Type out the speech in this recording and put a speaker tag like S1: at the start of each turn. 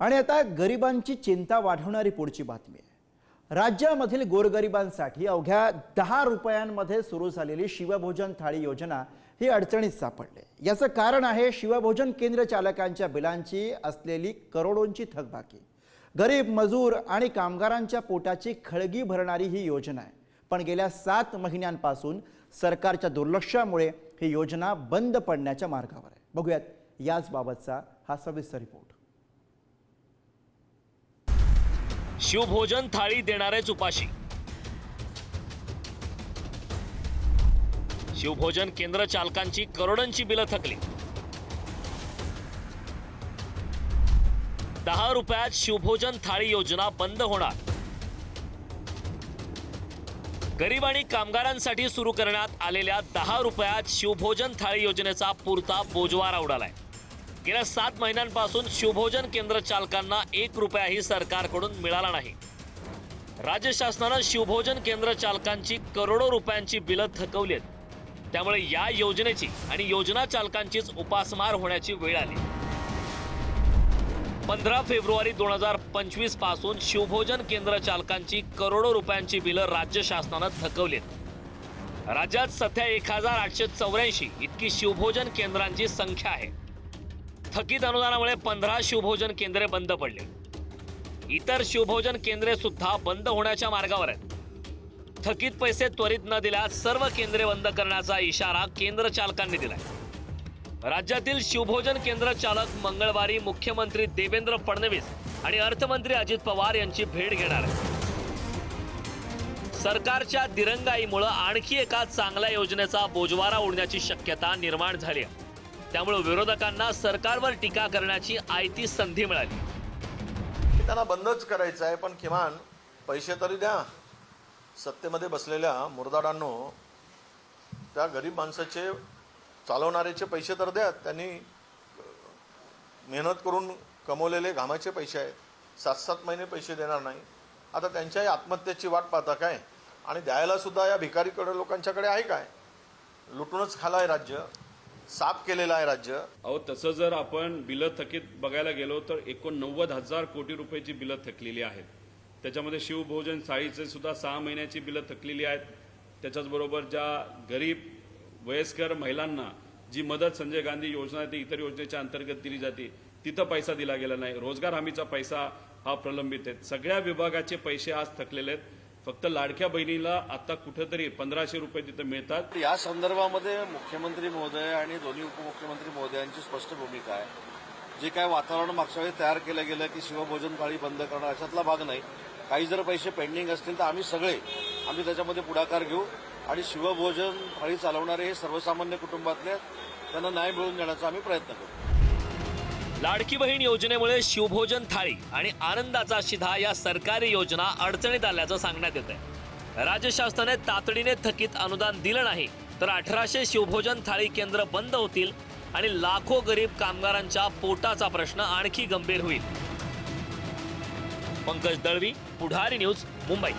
S1: आणि आता गरिबांची चिंता वाढवणारी पुढची बातमी आहे. राज्यामधील गोरगरिबांसाठी अवघ्या दहा रुपयांमध्ये सुरू झालेली शिवभोजन थाळी योजना ही अडचणीत सापडली. याचं कारण आहे शिवभोजन केंद्र चालकांच्या बिलांची असलेली करोडोंची थकबाकी. गरीब मजूर आणि कामगारांच्या पोटाची खळगी भरणारी ही योजना आहे. पण गेल्या सात महिन्यांपासून सरकारच्या दुर्लक्षामुळे ही योजना बंद पडण्याच्या मार्गावर आहे. बघूयात याचबाबतचा हा सविस्तर रिपोर्ट
S2: शिवभोजन थाळी देणारेच उपाशी शिवभोजन केंद्र चालकांची करोडांची बिलं थकली. दहा रुपयात शिवभोजन थाळी योजना बंद होणार. गरीब आणि कामगारांसाठी सुरू करण्यात आलेल्या दहा रुपयात शिवभोजन थाळी योजनेचा पुरता बोजवारा उडालाय गेल्या सात महिन्यांपासून शिवभोजन केंद्र चालकांना एक रुपयाही सरकारकडून मिळाला नाही. राज्य शासनानं शिवभोजन केंद्र चालकांची करोडो रुपयांची बिलं थकवली आहेत. त्यामुळे या योजनेची आणि योजना चालकांचीच उपासमार होण्याची वेळ आली. पंधरा फेब्रुवारी दोन हजार पंचवीसपासून शिवभोजन केंद्र चालकांची करोडो रुपयांची बिलं राज्य शासनानं थकवलीत राज्यात सध्या एक हजार आठशे चौऱ्याऐंशी इतकी शिवभोजन केंद्रांची संख्या आहे. थकीत अनुदानामुळे पंधरा शिवभोजन केंद्रे बंद पडली. इतर शिवभोजन केंद्रे सुद्धा बंद होण्याच्या मार्गावर आहेत. थकीत पैसे त्वरित न दिल्यास सर्व केंद्रे बंद करण्याचा इशारा केंद्र चालकांनी दिलाय. राज्यातील शिवभोजन केंद्र चालक मंगळवारी मुख्यमंत्री देवेंद्र फडणवीस आणि अर्थमंत्री अजित पवार यांची भेट घेणार आहेत. सरकारच्या दिरंगाईमुळे आणखी एका चांगल्या योजनेचा बोजवारा उडण्याची शक्यता निर्माण झाली आहे. त्यामुळे विरोधकांना सरकारवर टीका करण्याची आयती संधी मिळाली.
S3: हे त्यांना बंदच करायचं आहे पण किमान पैसे तरी द्या. सत्तेमध्ये बसलेल्या मुरदाडांनो त्या गरीब माणसाचे चालवणाऱ्याचे पैसे तर द्या. त्यांनी मेहनत करून कमवलेले घामाचे पैसे आहेत. सात सात महिने पैसे देणार नाही. आता त्यांच्याही आत्महत्येची वाट पाहता काय? आणि द्यायला सुद्धा या भिकारीकडे लोकांच्याकडे आहे काय? लुटूनच खाला आहे राज्य. साफ केलेलं आहे राज्य.
S4: अहो तसं जर आपण बिलं थकीत बघायला गेलो तर एकोणनव्वद हजार कोटी रुपयाची बिलं थकलेली आहेत. त्याच्यामध्ये शिवभोजन साळीचे सुद्धा सहा महिन्याची बिलं थकलेली आहेत. त्याच्याचबरोबर ज्या गरीब वयस्कर महिलांना जी मदत संजय गांधी योजना ती इतर योजनेच्या अंतर्गत दिली जाते तिथं पैसा दिला गेला नाही. रोजगार हमीचा पैसा हा प्रलंबित आहे. सगळ्या विभागाचे पैसे आज थकलेले आहेत. फक्त लाडक्या बहिणीला आता कुठेतरी पंधराशे रुपये तिथं मिळतात.
S5: या संदर्भामध्ये मुख्यमंत्री महोदय आणि दोन्ही उपमुख्यमंत्री महोदयांची स्पष्ट भूमिका आहे. जे काय वातावरण मागच्या वेळी तयार केलं गेलं की शिवभोजन थाळी बंद करणं अशातला भाग नाही. काही जर पैसे पेंडिंग असतील तर आम्ही सगळे आम्ही त्याच्यामध्ये पुढाकार घेऊ आणि शिवभोजन थाळी चालवणारे हे सर्वसामान्य कुटुंबातले त्यांना न्याय मिळवून देण्याचा आम्ही प्रयत्न करू.
S2: लाडकी बहीण योजनेमुळे शिवभोजन थाळी आणि आनंदाचा शिधा या सरकारी योजना अडचणीत आल्याचं सांगण्यात येत आहे राज्य शासनाने तातडीने थकीत अनुदान दिलं नाही तर अठराशे शिवभोजन थाळी केंद्र बंद होतील आणि लाखो गरीब कामगारांच्या पोटाचा प्रश्न आणखी गंभीर होईल. पंकज दळवी पुढारी न्यूज मुंबई.